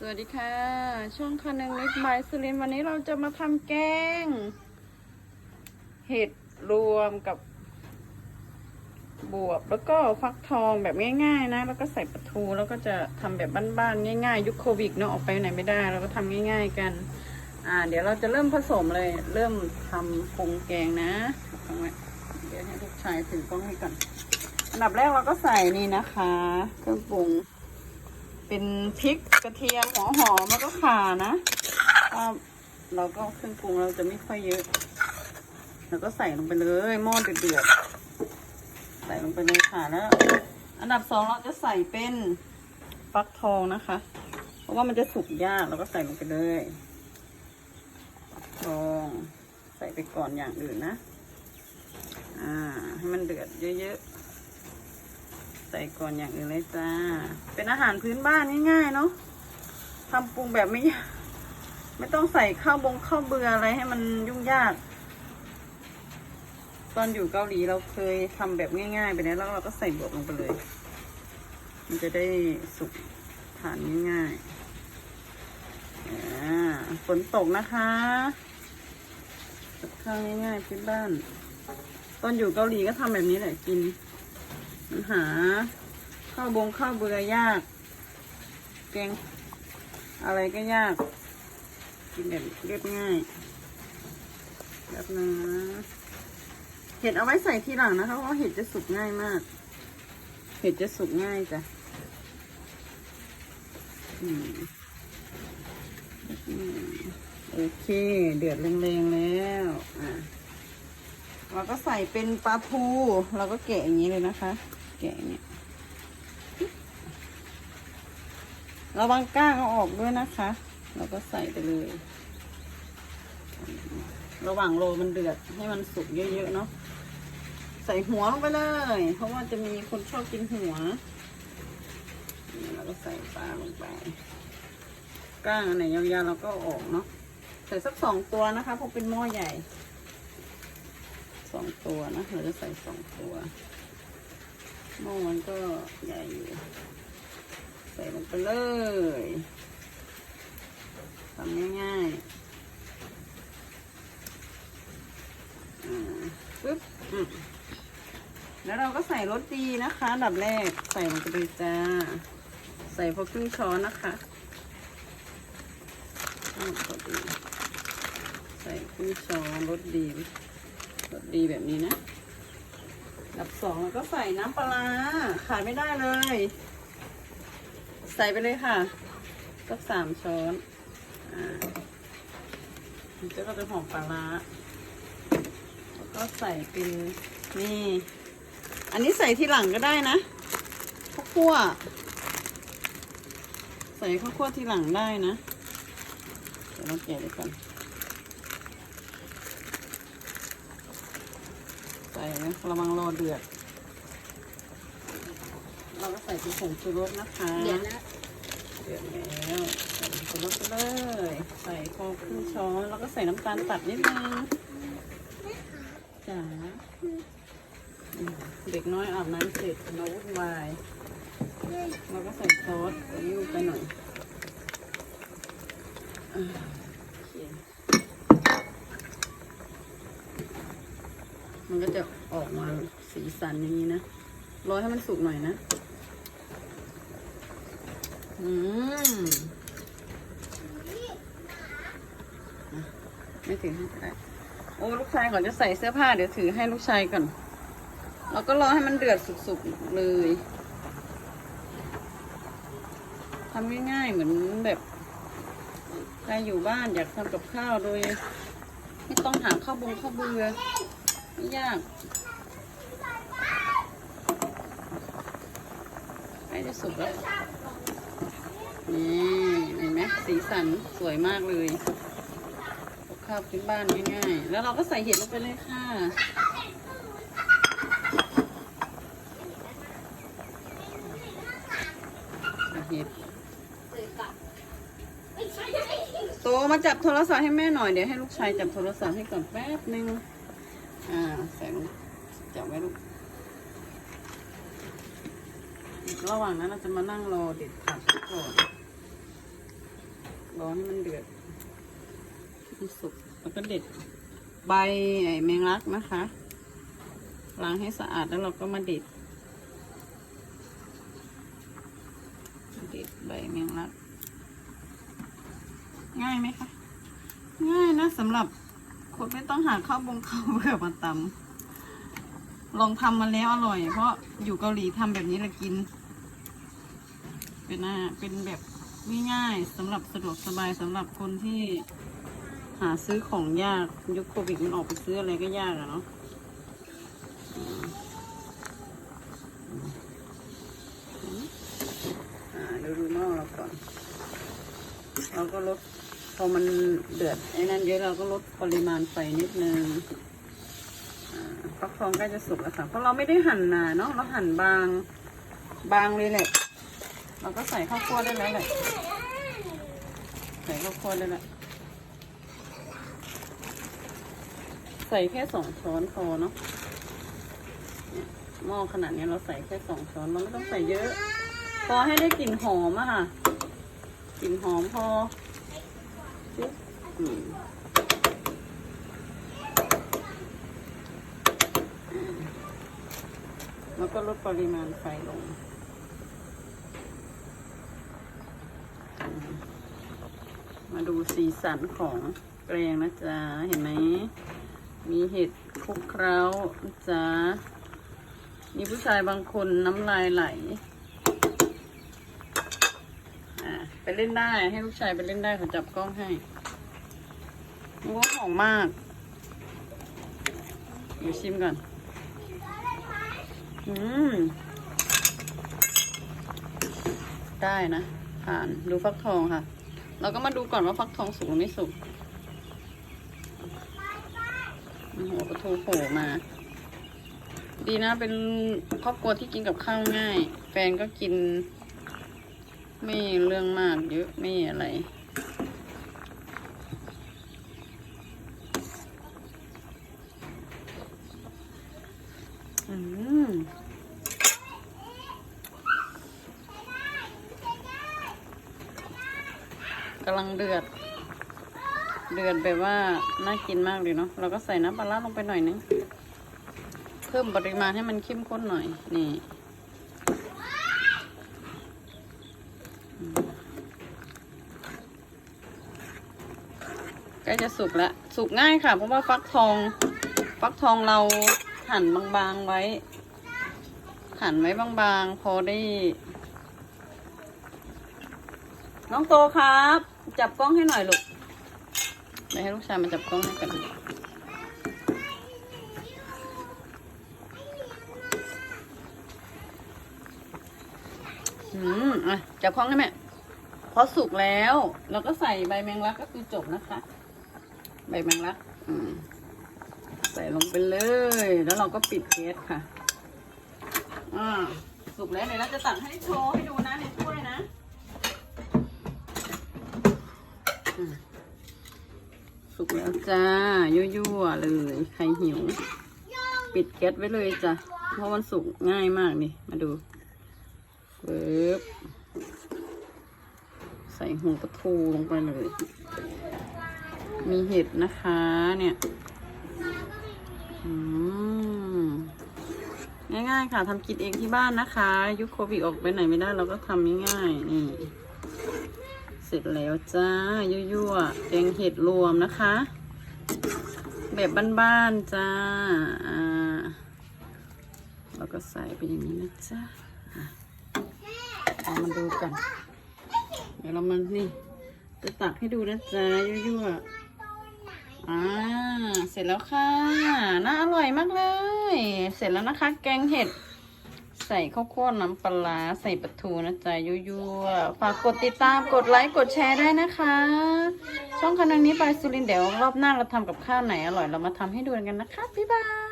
สวัสดีค่ะ ช่องคันนึงนิดบายสุรินวันนี้เราจะมาทำแกง เห็ดรวมกับบวบแล้วก็ฟักทองแบบง่าย ๆ นะ แล้วก็ใส่ปลาทูแล้วก็จะทำแบบบ้านๆง่าย ๆ ยุคโควิดเนาะออกไปไหนไม่ได้ เราก็ทำง่าย ๆ กัน อ่า เดี๋ยวเราจะเริ่มผสมเลย เริ่มทำปรุงแกงนะเอาไว้เดี๋ยวให้ลูกชายถือกล้องให้ก่อนอันดับแรกเราก็ใส่นี่นะคะ เครื่องปรุง เป็นพริกกระเทียมหัวหอมแล้วก็ข่านะก็เราก็เครื่องปรุงเราจะไม่ค่อยเยอะ แล้วก็ใส่ลงไปเลยหม้อเดือดๆใส่ลงไปเลยค่ะแล้ว อันดับสองเราจะใส่เป็นฟักทองนะคะ เพราะว่ามันจะสุกยากเราก็ใส่ลงไปเลยฟักทองใส่ไปก่อนอย่างอื่นนะ อ่า ให้มันเดือดเยอะๆ ใส่ก่อนอย่างอื่นเลยจ้า เป็นอาหารพื้นบ้านง่ายๆเนาะทำปรุงแบบไม่ไม่ต้องใส่ข้าวบงข้าวเบื่ออะไรให้มันยุ่งยาก ตอนอยู่เกาหลีเราเคยทำแบบง่ายๆ ไปแล้วแล้วเราก็ใส่บวบลงไปเลย มันจะได้สุกทานง่ายๆอ่าฝนตกนะคะกับข้าวง่ายๆพื้นบ้าน ตอนอยู่เกาหลีก็ทำแบบนี้แหละกิน หา ข้าวบงข้าวเบื่อยาก แกงอะไรก็ยาก กินแบบเรียบง่ายแบบนะเห็ดเอาไว้ใส่ทีหลังนะคะเพราะเห็ดจะสุกง่ายมาก เห็ดจะสุกง่ายจ้ะโอเค เดือดแรงๆแล้วอะเราก็ใส่เป็นปลาทูเราก็แกะอย่างนี้เลยนะคะ แกะเงี้ยระวังก้างเอาออกด้วยนะคะ เราก็ใส่ไปเลย ระหว่างโรมันเดือดให้มันสุกเยอะๆเนาะใส่หัวลงไปเลย เพราะว่าจะมีคนชอบกินหัวนี่เราก็ใส่ปลาลงไป ก้างอันไหนยาวๆเราก็ออกเนาะใส่สักสองตัวนะคะเพราะเป็นหม้อใหญ่สองตัวนะเราจะใส่สองตัว หม้อมันก็ใหญ่อยู่ใส่ลงไปเลยทำง่ายๆอ่าปึ๊บแล้วเราก็ใส่รสดีนะคะดับแรกใส่ลงไปเลยจ้า ใส่พอครึ่งช้อนนะคะรสดี ใส่ครึ่งช้อนรสดีรสดีแบบนี้นะ ดับสองแล้วก็ใส่น้ำปลาขาดไม่ได้เลย ใส่ไปเลยค่ะสักสามช้อนอ่ามันจะก็จะหอมปลาร้าแล้วก็ใส่เป็นนี่ อันนี้ใส่ทีหลังก็ได้นะข้าวคั่ว ใส่ข้าวคั่วทีหลังได้นะเดี๋ยวเราแกะเลยก่อน ส่นะกระมังรอเดือด เราก็ใส่เป็นผงชูรสนะคะเดี๋ยวนะเดือดแล้วใส่ผงชูรสไปเลย ใส่พอครึ่งช้อนแล้วก็ใส่น้ำตาลตัดนิดนึงจ๋าอืมเด็กน้อยอาบน้ำเสร็จมาวุ่นวายเราก็ใส่ซอสไปยิ้วไปหน่อยอ่าโอเค มันก็จะออกมาสีสันอย่างนี้นะรอให้มันสุกหน่อยนะ อืมไม่ถือให้ก็ได้โอ้ลูกชายก่อนจะใส่เสื้อผ้าเดี๋ยวถือให้ลูกชายก่อน เราก็รอให้มันเดือดสุกๆเลยทำง่ายๆเหมือนแบบใครอยู่บ้านอยากทำกับข้าวโดย ไม่ต้องหาข้าวบงข้าวเบือ ไม่ยากใกล้จะสุกแล้ว นี่เห็นไหมสีสันสวยมากเลยข้าวพื้นบ้านง่ายๆ แล้วเราก็ใส่เห็ดลงไปเลยค่ะเห็ดโตมาจับโทรศัพท์ให้แม่หน่อย เดี๋ยวให้ลูกชายจับโทรศัพท์ให้ก่อนแป๊บนึง อ่าใส่ลงจับไว้ลูกระหว่างนั้นเราจะมานั่งรอเด็ดผักก่อนรอให้มันเดือดให้สุกแล้วก็เด็ดใบไอ้แมงลักนะคะล้างให้สะอาดแล้วเราก็มาเด็ด เด็ดใบแมงลัก ง่ายไหมคะ ง่ายนะสำหรับ คนไม่ต้องหาข้าวบงข้าวเบื่อมาตำลองทำมาแล้วอร่อย เพราะอยู่เกาหลีทำแบบนี้ละกิน เป็นหน้าเป็นแบบง่ายๆสำหรับสะดวกสบายสำหรับคนที่หาซื้อของยากยุคโควิดมันออกไปซื้ออะไรก็ยากอะเนาะอืมอืมอ่าดูดูหม้อเราก่อนเราก็ลด พอมันเดือดไอ้นั่นเยอะเราก็ลดปริมาณไฟนิดนึงฟักทองใกล้จะสุกแล้วค่ะ เพราะเราไม่ได้หั่นหนาเนาะ เราหั่นบาง บางเลยแหละ เราก็ใส่ข้าวคั่วได้แล้วแหละ ใส่ข้าวคั่วได้แล้ว ใส่แค่สองช้อนพอเนาะหม้อขนาดนี้เราใส่แค่สองช้อน เราไม่ต้องใส่เยอะ พอให้ได้กลิ่นหอมอะค่ะ กลิ่นหอมพอ แล้วก็ลดปริมาณไฟลง มาดูสีสันของแกงนะจ๊ะ เห็นไหม มีเห็ดคลุกเคล้านะจ๊ะ มีผู้ชายบางคนน้ำลายไหลอะไปเล่นได้ให้ลูกชายไปเล่นได้เขาจับกล้องให้ มันก็หอมมากเดี๋ยวชิมก่อน อืม ได้นะผ่านดูฟักทองค่ะ เราก็มาดูก่อนว่าฟักทองสุกหรือไม่สุกหัวปลาทูโผล่มา ดีนะเป็นครอบครัวที่กินกับข้าวง่าย แฟนก็กิน ไม่เรื่องมากเยอะไม่อะไร อืม กำลังเดือด เดือดแบบว่าน่ากินมากเลยเนาะเราก็ใส่น้ำปลาร้าลงไปหน่อยนึงเพิ่มปริมาณให้มันเข้มข้นหน่อย นี่ใกล้จะสุกแล้ว สุกง่ายค่ะ เพราะว่าฟักทอง ฟักทองเราหั่นบางๆไว้ หั่นไว้บางๆ พอได้ น้องโตครับ จับกล้องให้หน่อยลูก ดี๋ยวให้ลูกชายมาจับกล้องให้กันอืมอะจับกล้องให้แม่พอสุกแล้ว เราก็ใส่ใบแมงลักก็คือจบนะคะ ใบแมงลัก อืม ใส่ลงไปเลย แล้วเราก็ปิดแก๊สค่ะ อ่า สุกแล้วเดี๋ยวเราจะตักให้โชว์ให้ดูนะในถ้วยนะ สุก แล้วจ้ายั่วๆเลยใครหิว ปิดแก๊สไว้เลยจ้ะเพราะมันสุกง่ายมากนี่ มาดูปึ๊บใส่หัวปลาทูลงไปเลย มีเห็ดนะคะเนี่ยง่ายๆค่ะทำกินเองที่บ้านนะคะ ยุคโควิดออกไปไหนไม่ได้เราก็ทำง่ายๆนี่ เสร็จแล้วจ้า ยั่วๆแกงเห็ดรวมนะคะ แบบบ้านๆจ้าอ่าแล้วก็ใส่ไปอย่างนี้นะจ้าเอามาดูกัน เดี๋ยวเรามันนี่จะตักให้ดูนะจ้ายั่วๆอ่า เสร็จแล้วค่ะ น่าอร่อยมากเลย เสร็จแล้วนะคะ แกงเห็ด ใส่ข้าวคั่วน้ำปลาใส่ปลาทูนะจ๊ะยั่วๆฝากกดติดตามกดไลค์กดแชร์ได้นะคะ ช่องคันนี้ไปสุรินเดี๋ยวรอบหน้าเราทำกับข้าวไหนอร่อยเรามาทำให้ดูกันนะคะ บ๊ายบาย